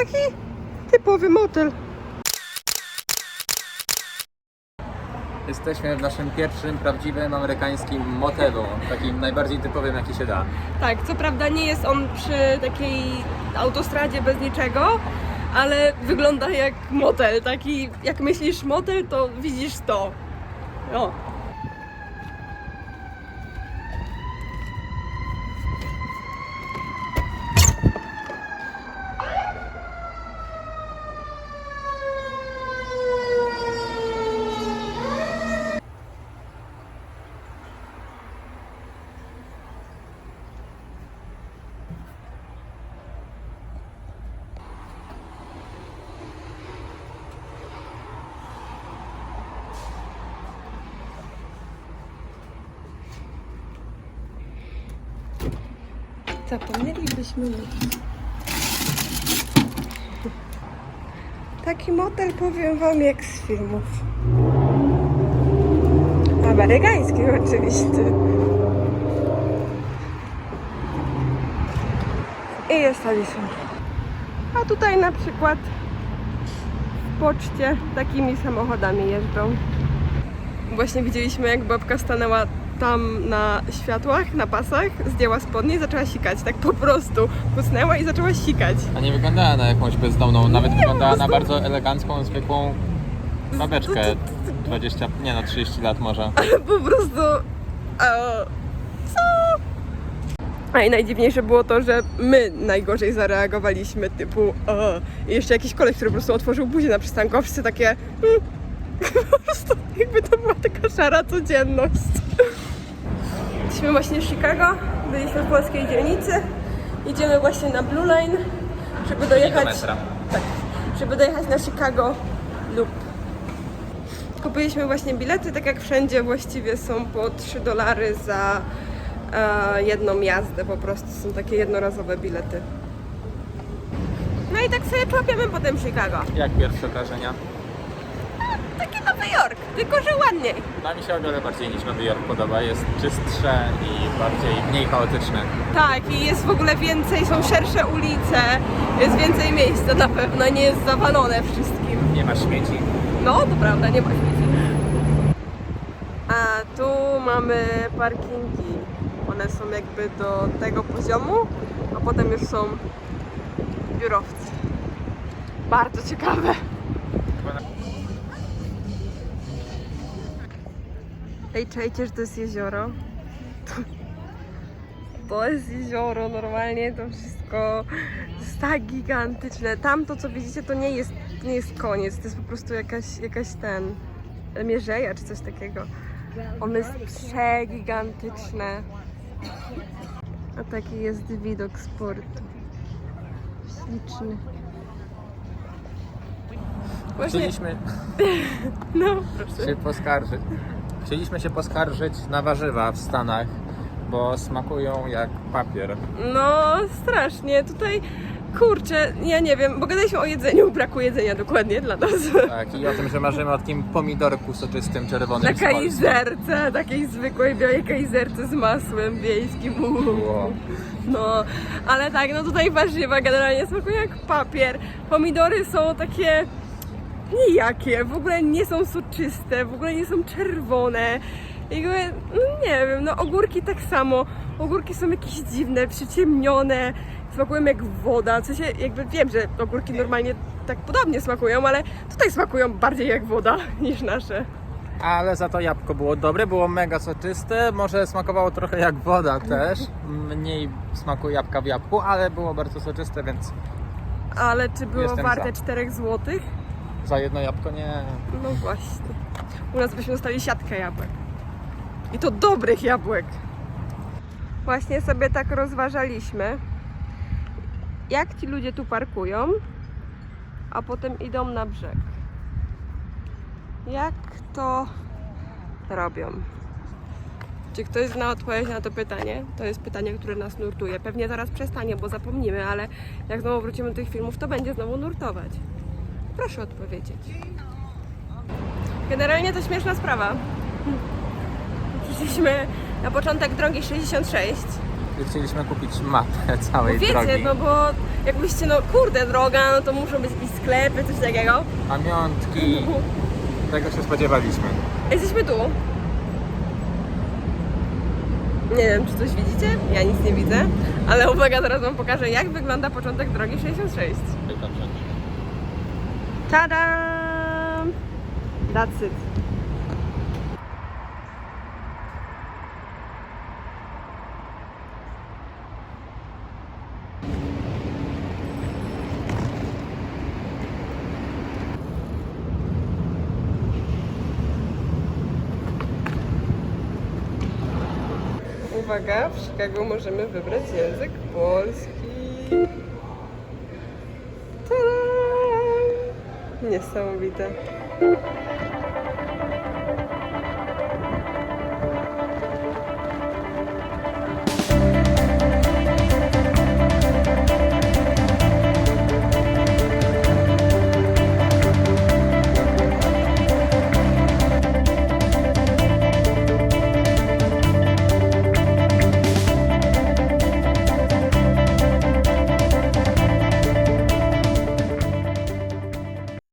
Taki typowy motel. Jesteśmy w naszym pierwszym prawdziwym amerykańskim motelu, takim najbardziej typowym jaki się da. Tak, co prawda nie jest on przy takiej autostradzie bez niczego, ale wygląda jak motel. Taki, jak myślisz motel, to widzisz to. O. Zapomnielibyśmy. Taki motel powiem wam jak z filmów. Amerykańskich oczywiście. I jest Alison. A tutaj na przykład w poczcie takimi samochodami jeżdżą. Właśnie widzieliśmy jak babka stanęła tam na światłach, na pasach, zdjęła spodnie i zaczęła sikać. Tak po prostu. Kucnęła i zaczęła sikać. A nie wyglądała na jakąś bezdomną, nawet wyglądała na bardzo elegancką, zwykłą babeczkę. 20, nie no 30 lat może. po prostu. E, co? A i najdziwniejsze było to, że my najgorzej zareagowaliśmy, typu e. I jeszcze jakiś koleś, który po prostu otworzył buzię na przystanku, a wszyscy takie mm. po prostu jakby to była taka szara codzienność. Jesteśmy właśnie w Chicago, byliśmy w polskiej dzielnicy, idziemy właśnie na Blue Line, żeby dojechać, metra. tak, żeby dojechać na Chicago lub Kupiliśmy właśnie bilety, tak jak wszędzie właściwie są po 3 dolary za e, jedną jazdę, po prostu są takie jednorazowe bilety. No i tak sobie człapiemy potem Chicago. Jak pierwsze wrażenia? Taki Nowy Jork, tylko że ładniej. Dla mi się o wiele bardziej niż Nowy Jork podoba. Jest czystsze i bardziej, mniej chaotyczne. Tak, i jest w ogóle więcej, są szersze ulice, jest więcej miejsca na pewno, nie jest zawalone wszystkim. Nie ma śmieci. No, to prawda, nie ma śmieci. A tu mamy parkingi. One są jakby do tego poziomu, a potem już są biurowcy. Bardzo ciekawe. Ej, czajcie, że to jest jezioro? To, to jest jezioro, normalnie to wszystko jest tak gigantyczne. Tam to, co widzicie, to nie jest, to nie jest koniec, to jest po prostu jakaś, jakaś ten, mierzeja czy coś takiego. One jest przegigantyczne. A taki jest widok z portu. Śliczny. Właśnie, no proszę. się poskarżyć. Chcieliśmy się poskarżyć na warzywa w Stanach, bo smakują jak papier. No, strasznie. Tutaj, kurczę, ja nie wiem, bo gadaliśmy o jedzeniu, braku jedzenia dokładnie dla nas. Tak, i o tym, że marzymy o takim pomidorku soczystym, czerwonym Na kajzerce, takiej zwykłej białej kajzerce z masłem wiejskim. Wow. No, ale tak, no tutaj warzywa generalnie smakują jak papier. Pomidory są takie nijakie, w ogóle nie są soczyste, w ogóle nie są czerwone. Jakby, no nie wiem, no ogórki tak samo. Ogórki są jakieś dziwne, przyciemnione, smakują jak woda. W sensie jakby wiem, że ogórki normalnie tak podobnie smakują, ale tutaj smakują bardziej jak woda niż nasze. Ale za to jabłko było dobre, było mega soczyste, może smakowało trochę jak woda też. Mniej smaku jabłka w jabłku, ale było bardzo soczyste, więc Ale czy było Jestem warte za. 4 złotych? Za jedno jabłko nie. No właśnie. U nas byśmy dostali siatkę jabłek. I to dobrych jabłek. Właśnie sobie tak rozważaliśmy, jak ci ludzie tu parkują, a potem idą na brzeg. Jak to robią? Czy ktoś zna odpowiedź na to pytanie? To jest pytanie, które nas nurtuje. Pewnie zaraz przestanie, bo zapomnimy, ale jak znowu wrócimy do tych filmów, to będzie znowu nurtować. Proszę odpowiedzieć. Generalnie to śmieszna sprawa. Przyszliśmy na początek drogi 66 i chcieliśmy kupić mapę całej Wiecie, drogi. no bo jakbyście, no kurde, droga, no to muszą być jakieś sklepy, coś takiego. Pamiątki, tego się spodziewaliśmy. Jesteśmy tu. Nie wiem, czy coś widzicie? Ja nic nie widzę. Ale uwaga, teraz wam pokażę, jak wygląda początek drogi 66. Tada! That's it. Uwaga, w Chicago możemy wybrać język polski. Niesamowite.